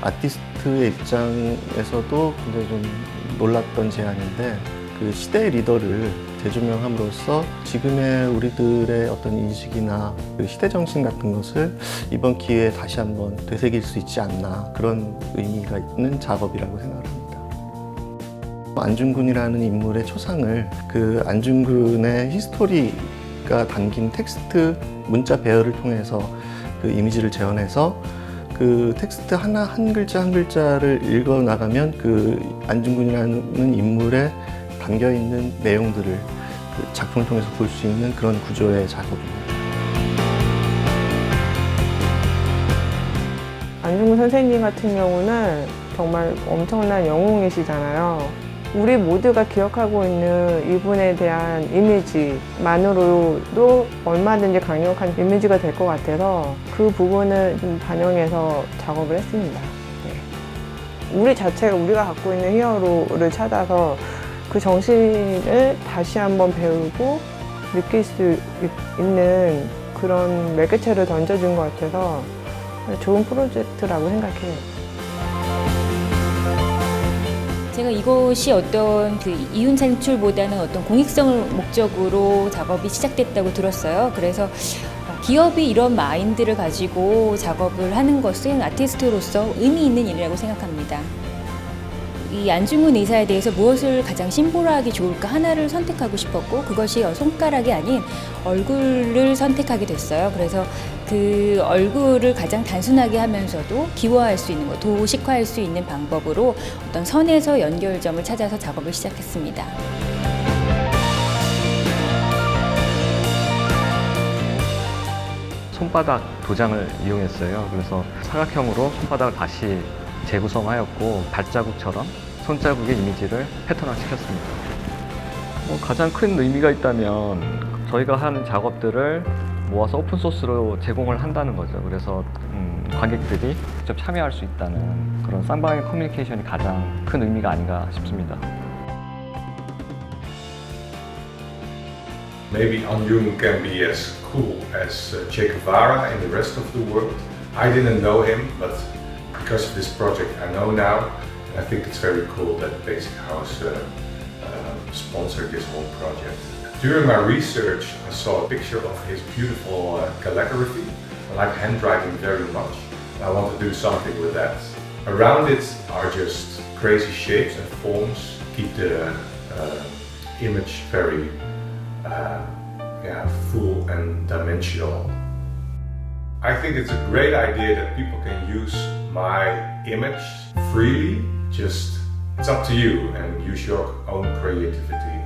아티스트의 입장에서도 굉장히 좀 놀랐던 제안인데 그 시대의 리더를 재조명함으로써 지금의 우리들의 어떤 인식이나 그 시대 정신 같은 것을 이번 기회에 다시 한번 되새길 수 있지 않나 그런 의미가 있는 작업이라고 생각을 합니다. 안중근이라는 인물의 초상을 그 안중근의 히스토리가 담긴 텍스트 문자 배열을 통해서 그 이미지를 재현해서 그 텍스트 하나 한 글자 한 글자를 읽어 나가면 그 안중근이라는 인물의 담겨 있는 내용들을 그 작품을 통해서 볼 수 있는 그런 구조의 작업입니다. 안중근 선생님 같은 경우는 정말 엄청난 영웅이시잖아요. 우리 모두가 기억하고 있는 이분에 대한 이미지만으로도 얼마든지 강력한 이미지가 될 것 같아서 그 부분을 좀 반영해서 작업을 했습니다. 네. 우리 자체가 우리가 갖고 있는 히어로를 찾아서 그 정신을 다시 한번 배우고 느낄 수 있는 그런 매개체를 던져준 것 같아서 좋은 프로젝트라고 생각해요. 제가 이것이 어떤 그 이윤 창출보다는 어떤 공익성을 목적으로 작업이 시작됐다고 들었어요. 그래서 기업이 이런 마인드를 가지고 작업을 하는 것은 아티스트로서 의미 있는 일이라고 생각합니다. 이 안중근 의사에 대해서 무엇을 가장 심보로하기 좋을까 하나를 선택하고 싶었고 그것이 손가락이 아닌 얼굴을 선택하게 됐어요. 그래서 그 얼굴을 가장 단순하게 하면서도 기워할 수 있는 것, 도식화할 수 있는 방법으로 어떤 선에서 연결점을 찾아서 작업을 시작했습니다. 손바닥 도장을 이용했어요. 그래서 사각형으로 손바닥을 다시 재구성하였고 발자국처럼 손자국의 이미지를 패턴화 시켰습니다. 뭐 가장 큰 의미가 있다면 저희가 하는 작업들을 모아서 오픈소스로 제공을 한다는 거죠. 그래서 음, 관객들이 직접 참여할 수 있다는 그런 쌍방의 커뮤니케이션이 가장 큰 의미가 아닌가 싶습니다. Maybe Anjung can be as cool as uh, Che Guevara in the rest of the world. I didn't know him, but because of this project I know now. And I think it's very cool that Basic House uh, uh, sponsored this whole project. During my research, I saw a picture of his beautiful uh, calligraphy. I like handwriting very much. I want to do something with that. Around it are just crazy shapes and forms, keep the uh, image very uh, yeah, full and dimensional. I think it's a great idea that people can use my image freely. Just, it's up to you and use your own creativity